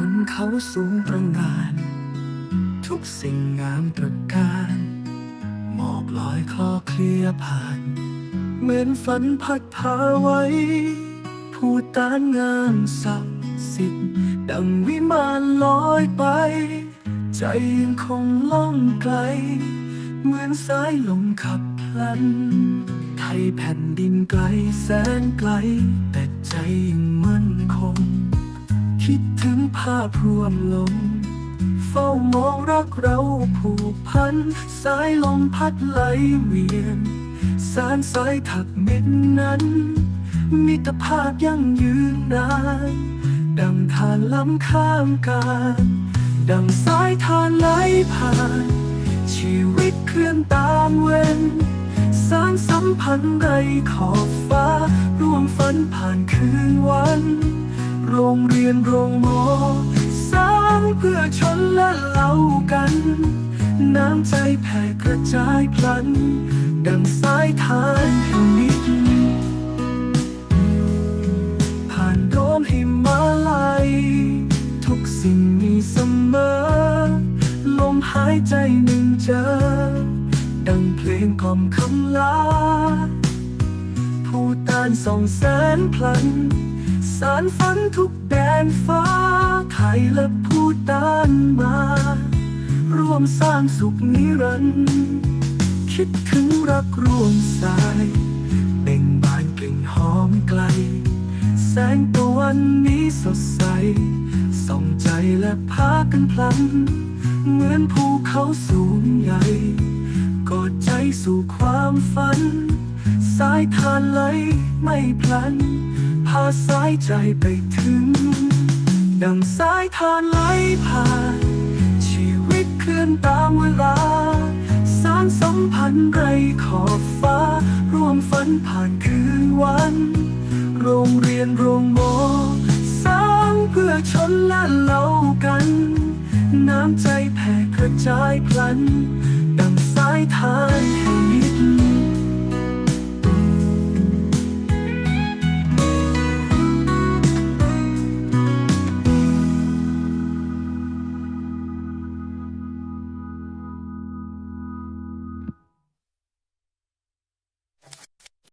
คนเขาสูงตระงาน ทุกสิ่งงามตระการหมอกลอยคลอเคลียผ่าน เหมือนฝันพัดพาไว้ ผู้ตานงามศักดิ์สิทธิ์ดังวิมานลอยไป ใจยังคงล่องไกล เหมือนสายลมขับพลัน ไทยแผ่นดินไกลแสนไกล แต่ใจยังาพรวมลม เฝ้ามองรักเราผูกพัน สายลมพัดไหลเวียน สารสายถักเม็ดนั้น มิตรภาพยั่งยืนนาน ดังทานล้ำข้ามกาลดังสายทานไหลผ่าน ชีวิตเคลื่อนตามเว้นสร้างสัมพันธ์ไรขอบฟ้า ร่วมฝันผ่านคืนวัน โรงเรียนโรงหมอ สร้างเพื่อชนและเล่ากัน น้ำใจแผ่กระจายพลัน ดังสายทานแห่งมิตรผ่านโดมหิมาลัย ทุกสิ่งมีเสมอ ลมหายใจหนึ่งเจอ ดังเพลงกล่อมคำลา ผู้ตานส่องแสนพลัน สารฝันทุกแดนฟ้า ไทยและผู้ตานมา ร่วมสร้างสุขนิรันดร์คิดถึงรักร่วมสายเบ่งบานกลิ่นหอมไกล แสงตะวันนี้สดใส ส่องใจและพากันพลัน เหมือนภูเขาสูงใหญ่กอดใจสู่ความฝัน สายทานไหลไม่พลันาสายใจไปถึง ดังสายทานไหลผ่าน ชีวิตเคลื่อนตามเวลา สารสัมพันธ์ไรขอบฟ้า ร่วมฝันผ่านคืนวัน โรงเรียนโรงหมสร้างเพื่อชนและเล่ากัน น้ำใจแผ่กระจายพลัน ดังสายทานแห่ง